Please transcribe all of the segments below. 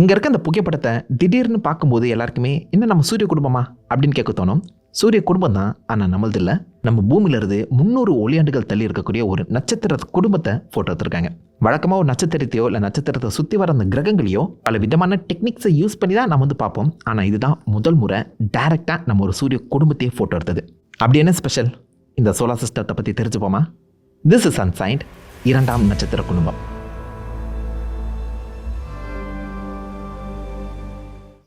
இங்கே இருக்க அந்த புகைப்படத்தை திடீர்னு பார்க்கும்போது எல்லாருக்குமே என்ன நம்ம சூரிய குடும்பமா? அப்படின்னு கேட்க தோணும். சூரிய குடும்பம் தான் ஆனால் நம்மளது இல்லை. நம்ம பூமியிலிருந்து முந்நூறு ஒளியாண்டுகள் தள்ளி இருக்கக்கூடிய ஒரு நட்சத்திர குடும்பத்தை ஃபோட்டோ எடுத்திருக்காங்க. வழக்கமாக ஒரு நட்சத்திரத்தையோ இல்லை நட்சத்திரத்தை சுற்றி வர அந்த கிரகங்களையோ பல விதமான டெக்னிக்ஸை யூஸ் பண்ணி தான் நம்ம வந்து பார்ப்போம். ஆனால் இதுதான் முதல் முறை டைரெக்டாக நம்ம ஒரு சூரிய குடும்பத்தையே ஃபோட்டோ எடுத்தது. அப்படி என்ன ஸ்பெஷல் இந்த சோலார் சிஸ்டத்தை பற்றி தெரிஞ்சுப்போமா? திஸ் இஸ் அன்சைன்ட் இரண்டாம் நட்சத்திர குடும்பம்.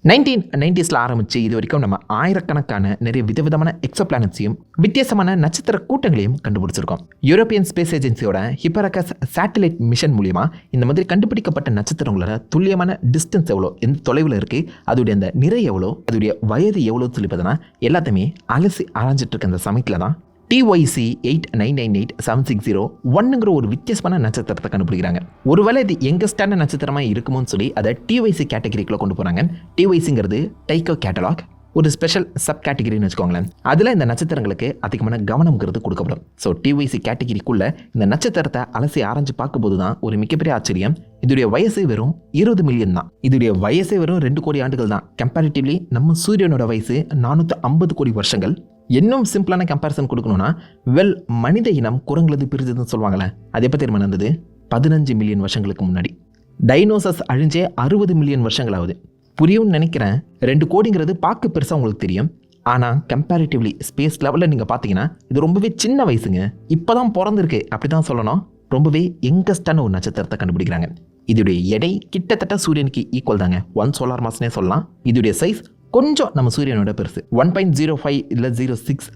நைன்டீன் நைன்டிஸில் ஆரம்பித்து இது வரைக்கும் நம்ம ஆயிரக்கணக்கான நிறைய விதவிதமான எக்ஸோ பிளானட்ஸையும் வித்தியாசமான நட்சத்திர கூட்டங்களையும் கண்டுபிடிச்சிருக்கோம். யூரோப்பியன் ஸ்பேஸ் ஏஜென்சியோட ஹிப்பரகஸ் சேட்டலைட் மிஷன் மூலிமா இந்த மாதிரி கண்டுபிடிக்கப்பட்ட நட்சத்திரங்களோட துல்லியமான டிஸ்டன்ஸ் எவ்வளோ எந்த தொலைவில் இருக்குது அதோடைய அந்த நிறை எவ்வளோ அதோடைய வயது எவ்வளோ சொல்லி பார்த்தோன்னா எல்லாத்தையுமே அலசி ஆராய்ஞ்சிட்டு இருக்க அந்த சமயத்தில் தான் TYC eight nine nine eight seven six zero ஒன்னுங்கிற ஒரு வித்தியாசமான நட்சத்திரத்தை கண்டுபிடிக்கிறாங்க. ஒருவேளை இது எங்கஸ்டான நட்சத்திரமாக இருக்குமோன்னு சொல்லி அதை டிஒய்சி கேட்டகரிக்குள்ளே கொண்டு போகிறாங்க டிஒய்சிங்கிறது டைக்கோ கேட்டலாக் ஒரு ஸ்பெஷல் சப் கேட்டகிரின்னு வச்சுக்கோங்களேன். அதில் இந்த நட்சத்திரங்களுக்கு அதிகமான கவனம்ங்கிறது கொடுக்கப்படும். ஸோ டிஒய்சி கேட்டகரிக்குள்ளே இந்த நட்சத்திரத்தை அலசி ஆராய்ஞ்சு பார்க்கும்போது தான் ஒரு மிகப்பெரிய ஆச்சரியம். இதோடைய வயசு வெறும் இருபது மில்லியன் தான். இதோடைய வயசே வெறும் ரெண்டு கோடி ஆண்டுகள் தான். கம்பேரிட்டிவ்லி நம்ம சூரியனோட வயசு நானூற்றி ஐம்பது கோடி வருஷங்கள். இன்னும் சிம்பிளான கம்பேரிசன் கொடுக்கணும்னா வெல் மனித இனம் குரங்குலது பிரிஞ்சதுன்னு சொல்லுவாங்களே அது எப்போ தெரியுமா நடந்தது? பதினஞ்சு மில்லியன் வருஷங்களுக்கு முன்னாடி. டைனோசஸ் அழிஞ்சே அறுபது மில்லியன் வருஷங்களாகுது புரியும்னு நினைக்கிறேன். ரெண்டு கோடிங்கிறது பார்க்க பெருசாக உங்களுக்கு தெரியும். ஆனால் கம்பேரிட்டிவ்லி ஸ்பேஸ் லெவலில் நீங்கள் பார்த்தீங்கன்னா இது ரொம்பவே சின்ன வயசுங்க. இப்போ தான் பிறந்திருக்கு. அப்படி தான் சொல்லணும். ரொம்பவே எங்கஸ்டான ஒரு நட்சத்திரத்தை கண்டுபிடிக்கிறாங்க. இதோடைய எடை கிட்டத்தட்ட சூரியனுக்கு ஈக்குவல் தாங்க. ஒன் சோலார் மாஸ்னே சொல்லலாம். இதோடைய சைஸ் கொஞ்சம் நம்ம சூரியனோட பெருசு. ஒன் பாயிண்ட் ஜீரோ ஃபைவ் இல்லை ஜீரோ சிக்ஸ்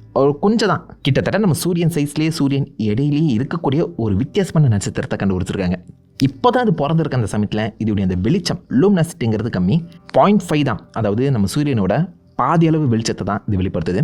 கொஞ்சம் தான் கிட்டத்தட்ட நம்ம சூரியன் சைஸ்லேயே சூரியன் இடையிலேயே இருக்கக்கூடிய ஒரு வித்தியாசமான நட்சத்திரத்தை கண்டுபிடிச்சிருக்காங்க. இப்போ தான் அது பிறந்திருக்க அந்த சமயத்தில். இதோடைய அந்த வெளிச்சம் லூம்னசிட்டிங்கிறது கம்மி. பாயிண்ட் ஃபைவ் தான். அதாவது நம்ம சூரியனோட பாதி அளவு வெளிச்சத்தை தான் இது வெளிப்படுத்துது.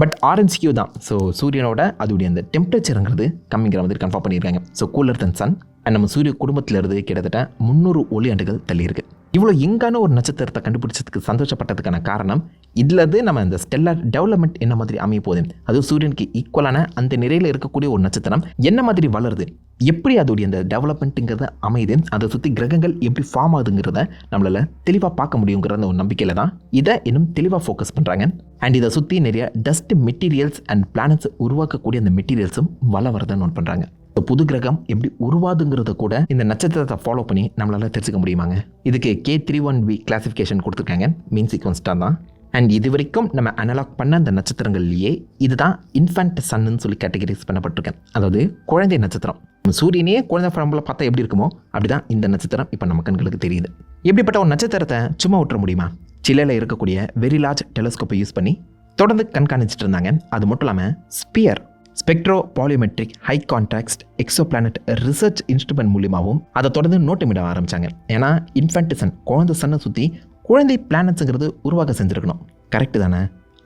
பட் ஆரஞ்ச் கியூ தான். ஸோ சூரியனோட அதோடைய அந்த டெம்பரேச்சருங்கிறது கம்மிங்கிற மாதிரி கன்ஃபார்ம் பண்ணியிருக்காங்க. So cooler than sun and நம்ம சூரிய குடும்பத்தில் இருந்து கிட்டத்தட்ட முந்நூறு ஒளி ஆண்டுகள் தள்ளியிருக்கு. இவ்வளோ எங்கான ஒரு நட்சத்திரத்தை கண்டுபிடிச்சதுக்கு சந்தோஷப்பட்டதுக்கான காரணம் இதுலேருந்து நம்ம இந்த ஸ்டெல்லார் டெவலப்மெண்ட் என்ன மாதிரி அமைய போகுது? அது சூரியனுக்கு ஈக்குவலான அந்த நிறையில் இருக்கக்கூடிய ஒரு நட்சத்திரம் என்ன மாதிரி வளருது? எப்படி அதோடைய அந்த டெவலப்மெண்ட்டுங்கிறது அமையுது? அதை சுற்றி கிரகங்கள் எப்படி ஃபார்ம் ஆகுதுங்கிறத நம்மளால் தெளிவாக பார்க்க முடியுங்கிற ஒரு நம்பிக்கையில் தான் இதை இன்னும் தெளிவாக ஃபோக்கஸ் பண்ணுறாங்க அண்ட் இதை சுற்றி நிறைய டஸ்ட் மெட்டீரியல்ஸ் அண்ட் பிளானட்ஸ் உருவாக்கக்கூடிய அந்த மெட்டீரியல்ஸும் வள வரதை நோட் பண்ணுறாங்க புது கிரகம் எப்படி உருவாதுங்கிறத கூட இந்த நட்சத்திரத்தை ஃபாலோ பண்ணி நம்மளால தெரிஞ்சுக்க முடியுமாங்க? இதுக்கு K three one P classification கொடுத்துருக்காங்க. மீன் சீக்வன்ஸ் தான் தான். அண்ட் இது வரைக்கும் நம்ம அனலாக் பண்ண அந்த நட்சத்திரங்கள்லேயே இதுதான் இன்ஃபேண்ட் சன்னு சொல்லி கேட்டகரைஸ் பண்ணப்பட்டிருக்கேன். அதாவது குழந்தை நட்சத்திரம். சூரியனே குழந்தை ஃபார்மில் பார்த்தா எப்படி இருக்குமோ அப்படிதான் இந்த நட்சத்திரம் இப்போ நம்ம கண்களுக்கு தெரியுது. எப்படிப்பட்ட ஒரு நட்சத்திரத்தை சும்மா விட்டுற முடியுமா? சிலையில் இருக்கக்கூடிய வெரி லார்ஜ் டெலஸ்கோப்பை யூஸ் பண்ணி தொடர்ந்து கண்காணிச்சிட்டு இருந்தாங்க. அது மட்டும் இல்லாமல் SPHERE spectro polarimetric high contrast exoplanet research instrument மூலியமாகவும் அதை தொடர்ந்து நோட்டமிட ஆரம்பித்தாங்க ஏன்னா இன்ஃபென்டிசன் குழந்தை சன்னை சுற்றி குழந்தை பிளானட்ஸுங்கிறது உருவாக்க செஞ்சுருக்கணும். கரெக்டு தானே?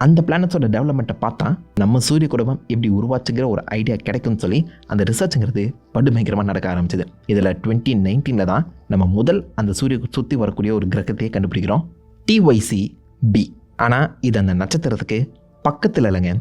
அந்த பிளானட்ஸோட டெவலப்மெண்ட்டை பார்த்தா நம்ம சூரிய குடும்பம் எப்படி உருவாச்சுங்கிற ஒரு ஐடியா கிடைக்கும்னு சொல்லி அந்த ரிசர்ச்சுங்கிறது படுபயங்கரமாக நடக்க ஆரம்பிச்சது. இதில் டுவெண்ட்டி நைன்டீனில் தான் நம்ம முதல் அந்த சூரிய சுற்றி வரக்கூடிய ஒரு கிரகத்தையே கண்டுபிடிக்கிறோம். டிஒய்சி பி ஆனால் இது அந்த நட்சத்திரத்துக்கு பக்கத்தில் இல்லைங்க.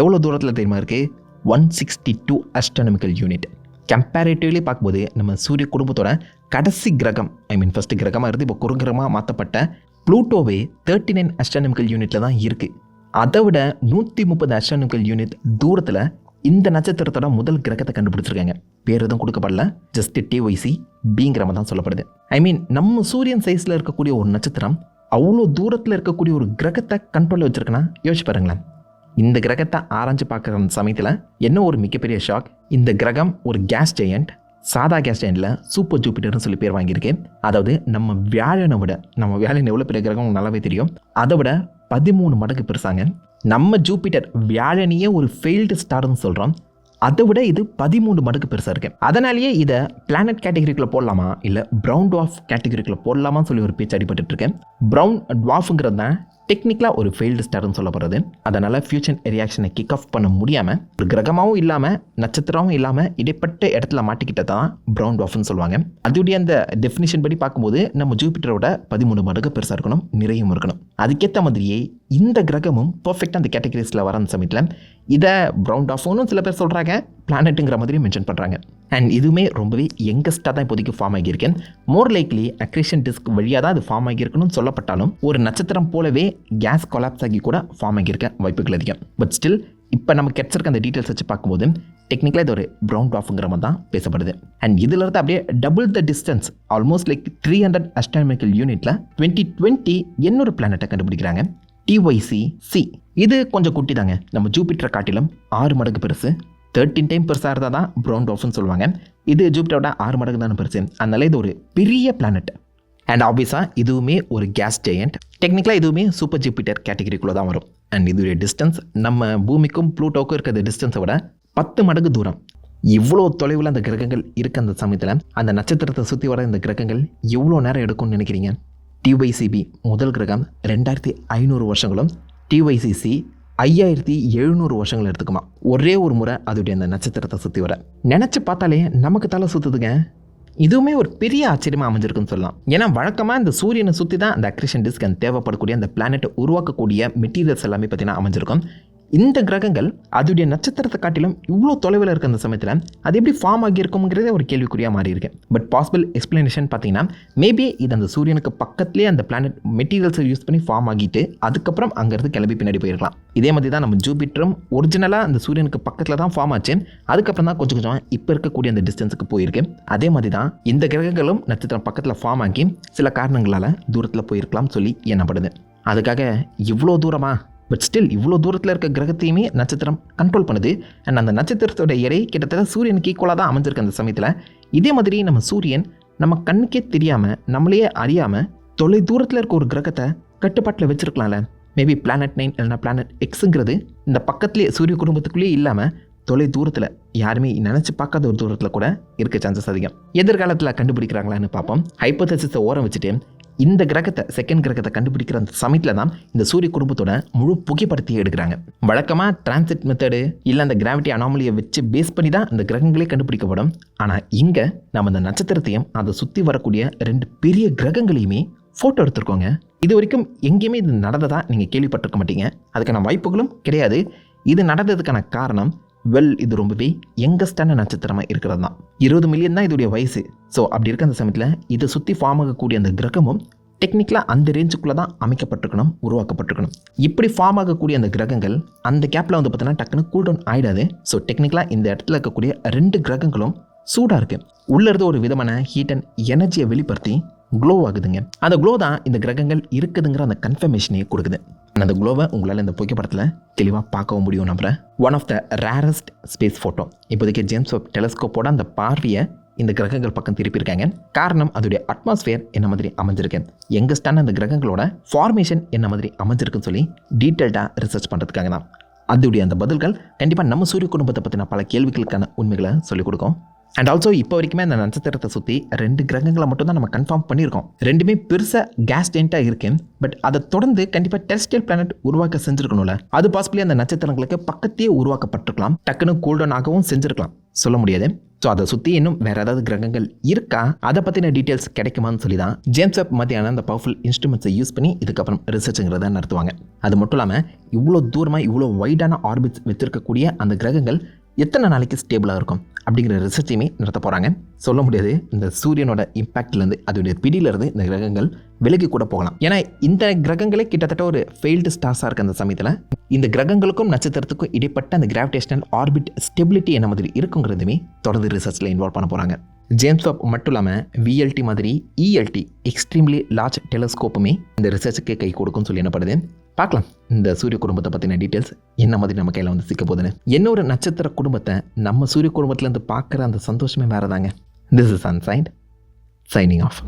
எவ்வளோ தூரத்தில் தெரியுமா இருக்குது one sixty two astronomical unit comparatively பார்க்கும்போது நம்ம சூரிய குடும்பத்தோட கடைசி கிரகம் ஐ மீன் ஃபஸ்ட்டு கிரகமாக இருந்து இப்போ குறுகிரகமாக மாற்றப்பட்ட ப்ளூட்டோவே தேர்ட்டி நைன் அஸ்ட்ரானமிக்கல் யூனிட்டில் தான் இருக்குது அதை விட நூற்றி முப்பது அஸ்ட்ரானமிக்கல் யூனிட் தூரத்தில் இந்த நட்சத்திரத்தோட முதல் கிரகத்தை கண்டுபிடிச்சிருக்காங்க. பேர் எதுவும் கொடுக்கப்படல. ஜஸ்ட் டிஒய்சி பிங்கிற மாதிரி தான் சொல்லப்படுது. ஐ மீன் நம்ம சூரியன் சைஸில் இருக்கக்கூடிய ஒரு நட்சத்திரம் அவ்வளோ தூரத்தில் இருக்கக்கூடிய ஒரு கிரகத்தை கண்ட்ரோலில் வச்சுருக்குன்னா யோசிச்சு பாருங்களேன். இந்த கிரகத்தை ஆராய்ஞ்சு பார்க்குற சமயத்தில் என்ன ஒரு மிகப்பெரிய ஷாக் இந்த கிரகம் ஒரு கேஸ் ஜெயண்ட் சாதா கேஸ் ஜெயண்டில் சூப்பர் ஜூபிட்டர்னு சொல்லி பேர் வாங்கியிருக்கு. அதாவது நம்ம வியாழனை விட நம்ம வியாழன் எவ்வளோ பெரிய கிரகம் நல்லாவே தெரியும். அதை விட பதிமூணு மடங்கு பெருசாங்க. நம்ம ஜூபிட்டர் வியாழனையே ஒரு ஃபெயில்டு ஸ்டார்னு சொல்கிறோம் அதை விட இது பதிமூணு மடங்கு பெருசாக இருக்குது அதனாலேயே இதை பிளானட் கேட்டகரிக்குள்ளே போடலாமா? இல்லை ப்ரௌன் டுவாஃப் கேட்டகரிக்குள்ளே போடலாமான்னு சொல்லி ஒரு பேச்சு அடிபட்டு இருக்கேன் ப்ரௌன் டுவாஃபுங்கிறது தான் டெக்னிக்கலாக ஒரு ஃபெயில்டு ஸ்டார்னு சொல்லப்படுறது. அதனால் ஃபியூச்சர் ரியாக்ஷனை கிக் ஆஃப் பண்ண முடியாமல் ஒரு கிரகமாகவும் இல்லாமல் நட்சத்திரமும் இல்லாமல் இடைப்பட்ட இடத்துல மாட்டிக்கிட்ட தான் ப்ரௌன் டாஃப்னு சொல்லுவாங்க. அதோடைய அந்த டெஃபினிஷன் படி பார்க்கும்போது நம்ம ஜூபிட்டரோட பதிமூணு மடங்கு பெருசாக இருக்கணும் நிறையும் இருக்கணும். அதுக்கேற்ற மாதிரியே இந்த கிரகமும் பர்ஃபெக்டாக அந்த கேட்டகரிஸில் வர அந்த சமயத்தில் இதை ப்ரௌன் டாஃப்னு சில பேர் சொல்கிறாங்க பிளானட்டுங்கிற மாதிரி மென்ஷன் பண்ணுறாங்க அண்ட் இதுவுமே ரொம்பவே யங்கஸ்ட்டாக தான் இப்போதைக்கு ஃபார்ம் ஆகியிருக்கேன் மோர் லைக்லி அக்ரேஷன் டிஸ்க் வழியாக தான் அது ஃபார்ம் ஆகியிருக்கணும்னு சொல்லப்பட்டாலும் ஒரு நட்சத்திரம் போலவே கேஸ் கொலாப்ஸ் ஆகி கூட ஃபார்ம் ஆகியிருக்க வாய்ப்புகள் அதிகம். பட் ஸ்டில் இப்போ நம்ம கிடச்சிருக்க அந்த டீட்டெயில்ஸ் வச்சு பார்க்கும்போது டெக்னிக்கலாக இது ஒரு ப்ரௌன் டாஃப்ங்கிற மாதிரி தான் பேசப்படுது. அண்ட் இதில் இருந்து அப்படியே double the distance almost like three hundred astronomical யூனிட்டில் டுவெண்ட்டி டுவெண்ட்டி இன்னொரு பிளானட்டை கண்டுபிடிக்கிறாங்க டிஒய்சி சி இது கொஞ்சம் குட்டி தாங்க நம்ம ஜூபிட்டரை காட்டிலும் ஆறு மடங்கு பெருசு. தேர்ட்டின் டைம் பெருசாக இருந்தால் தான் ப்ரௌன் டாஃப்னு சொல்லுவாங்க. இது ஜூபிட்டரோட ஆறு மடங்கு தானே பெருசு. அதனால இது ஒரு பெரிய பிளானட் அண்ட் ஆப்வியஸாக இதுவுமே ஒரு கேஸ் ஜெயண்ட் டெக்னிக்கலாக இதுவுமே சூப்பர் ஜூபிட்டர் கேட்டகரிக்குள்ளே தான் வரும். அண்ட் இதோடைய டிஸ்டன்ஸ் நம்ம பூமிக்கும் ப்ளூட்டோக்கும் இருக்கிற டிஸ்டன்ஸை விட பத்து மடங்கு தூரம். இவ்வளோ தொலைவில் அந்த கிரகங்கள் இருக்க அந்த சமயத்தில் அந்த நட்சத்திரத்தை சுற்றி வர இந்த கிரகங்கள் எவ்வளோ நேரம் எடுக்கும்னு நினைக்கிறீங்க? டிஒய்சிபி முதல் கிரகம் ரெண்டாயிரத்தி ஐநூறு வருஷங்களும் டிஒய்சிசி ஐயாயிரத்தி எழுநூறு வருஷங்கள் எடுத்துக்குமா. ஒரே ஒரு முறை அதோடைய அந்த நட்சத்திரத்தை சுற்றி வர. நினச்சி பார்த்தாலே நமக்கு தலை சுற்றுதுங்க இதுவுமே ஒரு பெரிய ஆச்சரியமாக அமைஞ்சிருக்குன்னு சொல்லலாம். ஏன்னா வழக்கமாக இந்த சூரியனை சுற்றி தான் அந்த அக்ரிஷன் டிஸ்க் அந்த தேவைப்படக்கூடிய அந்த பிளானெட்டை உருவாக்கக்கூடிய மெட்டீரியல்ஸ் எல்லாமே பார்த்தீங்கன்னா அமைஞ்சிருக்கும். இந்த கிரகங்கள் அதோடைய நட்சத்திரத்தை காட்டிலும் இவ்வளோ தொலைவில் இருக்க அந்த சமயத்தில் அது எப்படி ஃபார்ம் ஆகியிருக்குங்கிறதே ஒரு கேள்விக்குறியாக மாறி இருக்கு பட் பாசிபிள் எக்ஸ்பிளனேஷன் பார்த்தீங்கன்னா மேபி இது அந்த சூரியனுக்கு பக்கத்துலேயே அந்த பிளானட் மெட்டீரியல்ஸை யூஸ் பண்ணி ஃபார்ம் ஆகிட்டு அதுக்கப்புறம் அங்கேருந்து கிளம்பி பின்னாடி போயிருக்கலாம். இதே மாதிரி தான் நம்ம ஜூபிட்டரும் ஒரிஜினலாக அந்த சூரியனுக்கு பக்கத்தில் தான் ஃபார்ம் ஆச்சு. அதுக்கப்புறம் தான் கொஞ்சம் கொஞ்சம் இப்போ இருக்கக்கூடிய அந்த டிஸ்டன்ஸுக்கு போயிருக்கு. அதே மாதிரி தான் இந்த கிரகங்களும் நட்சத்திரம் பக்கத்தில் ஃபார்ம் ஆகி சில காரணங்களால் தூரத்தில் போயிருக்கலாம் சொல்லி எண்ணப்படுது. அதுக்காக இவ்வளோ தூரமாக பட் ஸ்டில் இவ்வளோ தூரத்தில் இருக்க கிரகத்தையுமே நட்சத்திரம் கண்ட்ரோல் பண்ணுது. அண்ட் அந்த நட்சத்திரத்தோட எடை கிட்டத்தட்ட சூரியனுக்கு ஈக்குவலாக தான் அமைஞ்சிருக்கு அந்த சமயத்தில். இதே மாதிரி நம்ம சூரியன் நம்ம கண்ணுக்கே தெரியாமல் நம்மளையே அறியாமல் தொலை தூரத்தில் இருக்க ஒரு கிரகத்தை கட்டுப்பாட்டில் வச்சிருக்கலாம்ல. மேபி பிளானட் நைன் இல்லைனா பிளானட் எக்ஸுங்கிறது இந்த பக்கத்துலேயே சூரிய குடும்பத்துக்குள்ளேயே இல்லாமல் தொலை தூரத்தில் யாருமே நினச்சி பார்க்காத ஒரு தூரத்தில் கூட இருக்க சான்சஸ் அதிகம். எதிர்காலத்தில் கண்டுபிடிக்கிறாங்களான்னு பார்ப்போம். ஹைப்போதசிஸை ஓரம் வச்சுட்டு இந்த கிரகத்தை செகண்ட் கிரகத்தை கண்டுபிடிக்கிற அந்த சமயத்தில் தான் இந்த சூரிய குடும்பத்தோட முழு புகைப்படத்தை எடுக்கிறாங்க. வழக்கமாக டிரான்சிட் மெத்தடு இல்லை அந்த கிராவிட்டி அனாமலியை வச்சு பேஸ் பண்ணி தான் அந்த கிரகங்களே கண்டுபிடிக்கப்படும். ஆனால் இங்கே நம்ம அந்த நட்சத்திரத்தையும் அதை சுற்றி வரக்கூடிய ரெண்டு பெரிய கிரகங்களையுமே ஃபோட்டோ எடுத்திருக்கோங்க. இது வரைக்கும் எங்கேயுமே இது நடந்ததாக நீங்கள் கேள்விப்பட்டிருக்க மாட்டீங்க. அதுக்கான வாய்ப்புகளும் கிடையாது. இது நடந்ததுக்கான காரணம் வெல் இது ரொம்பவே யங்கஸ்டான நட்சத்திரமாக இருக்கிறது தான் இருபது மில்லியன் தான் இதோடைய வயசு. ஸோ அப்படி இருக்க அந்த சமயத்தில் இதை சுற்றி ஃபார்ம் ஆகக்கூடிய அந்த கிரகமும் டெக்னிக்கலாக அந்த ரேஞ்சுக்குள்ளே தான் அமைக்கப்பட்டிருக்கணும் உருவாக்கப்பட்டிருக்கணும். இப்படி ஃபார்ம் ஆகக்கூடிய அந்த கிரகங்கள் அந்த கேப்பில் வந்து பார்த்தீங்கன்னா டக்குன்னு கூல் டவுன் ஆகிடாது ஸோ டெக்னிக்கலாக இந்த இடத்துல இருக்கக்கூடிய ரெண்டு கிரகங்களும் சூடாக இருக்குது உள்ளிருந்து ஒரு விதமான ஹீட் அண்ட் எனர்ஜியை வெளிப்படுத்தி க்ளோ ஆகுதுங்க. அந்த க்ளோ தான் இந்த கிரகங்கள் இருக்குதுங்கிற அந்த கன்ஃபர்மேஷனையே கொடுக்குது. அந்த க்ளோவை உங்களால் இந்த புகைப்படத்தில் தெளிவாக பார்க்கவும் முடியும் நம்புகிறேன் one of the rarest space photo இப்போதைக்கு ஜேம்ஸ் வெப் டெலஸ்கோப்போட அந்த பார்வையை இந்த கிரகங்கள் பக்கம் திருப்பியிருக்காங்க. காரணம் அதோடைய அட்மாஸ்ஃபியர் என்ன மாதிரி அமைஞ்சிருக்கு? யங்கஸ்டான அந்த கிரகங்களோட ஃபார்மேஷன் என்ன மாதிரி அமைஞ்சிருக்குன்னு சொல்லி டீட்டெயில்டாக ரிசர்ச் பண்ணுறதுக்காக தான் அதோடைய அந்த பதில்கள் கண்டிப்பாக நம்ம சூரிய குடும்பத்தை பற்றின பல கேள்விகளுக்கான உண்மைகளை சொல்லிக் கொடுக்கும். அண்ட் ஆல்சோ இப்போ வரைக்குமே அந்த நட்சத்திரத்தை சுற்றி ரெண்டு கிரகங்களை மட்டும் தான் நம்ம கன்ஃபார்ம் பண்ணியிருக்கோம். ரெண்டுமே பெருசாக கேஸ் டென்ட்டாக இருக்கு பட் அதை தொடர்ந்து கண்டிப்பாக டெரஸ்டியல் பிளானட் உருவாக்க செஞ்சிருக்கணும்ல. அது பாசிபிளி அந்த நட்சத்திரங்களுக்கு பக்கத்தையே உருவாக்கப்பட்டிருக்கலாம். டக்குன்னு கூல்டவுன் ஆகவும் செஞ்சுருக்கலாம். சொல்ல முடியாது. ஸோ அதை சுற்றி இன்னும் வேறு ஏதாவது கிரகங்கள் இருக்கா? அதை பற்றின டீட்டெயில்ஸ் கிடைக்குமான்னு சொல்லி தான் ஜேம்ஸ் வெப் மாதிரியான அந்த பவர்ஃபுல் இன்ஸ்ட்ருமெண்ட்ஸை யூஸ் பண்ணி இதுக்கப்புறம் ரிசர்ச்சுங்கிறத நடத்துவாங்க. அது மட்டும் இல்லாமல் இவ்வளோ தூரமாக இவ்வளோ வைடான ஆர்பிட்ஸ் வச்சிருக்கக்கூடிய அந்த கிரகங்கள் எத்தனை நாளைக்கு ஸ்டேபிளாக இருக்கும் அப்படிங்கிற ரிசர்ச்சையுமே நடத்த போகிறாங்க சொல்ல முடியாது இந்த சூரியனோட இம்பேக்ட்லேருந்து அதோடைய பிடியிலேருந்து இந்த கிரகங்கள் விலகி கூட போகலாம். ஏன்னா இந்த கிரகங்களே கிட்டத்தட்ட ஒரு ஃபெயில்டு ஸ்டார்ஸாக இருக்க அந்த சமயத்தில். இந்த கிரகங்களுக்கும் நட்சத்திரத்துக்கும் இடைப்பட்ட அந்த கிராவிடேஷனல் ஆர்பிட் ஸ்டெபிலிட்டி என்ன மாதிரி இருக்குங்கிறதுமே தொடர்ந்து ரிசர்ச்சில் இன்வால்வ் பண்ண போகிறாங்க ஜேம்ஸ் வெப் மட்டும் இல்லாமல் விஎல்டி மாதிரி இஎல்டி எக்ஸ்ட்ரீம்லி லார்ஜ் டெலஸ்கோப்புமே இந்த ரிசர்ச்சுக்கு கை கொடுக்கும்னு சொல்லி என்னப்படுது பார்க்கலாம். இந்த சூரிய குடும்பத்தை பற்றின டீட்டெயில்ஸ் என்ன மாதிரி நம்ம கையில் வந்து சிக்க போகுதுன்னு. என்ன ஒரு நட்சத்திர குடும்பத்தை நம்ம சூரிய குடும்பத்துலேருந்து பார்க்குற அந்த சந்தோஷமே வேறு தாங்க this is ancient shining of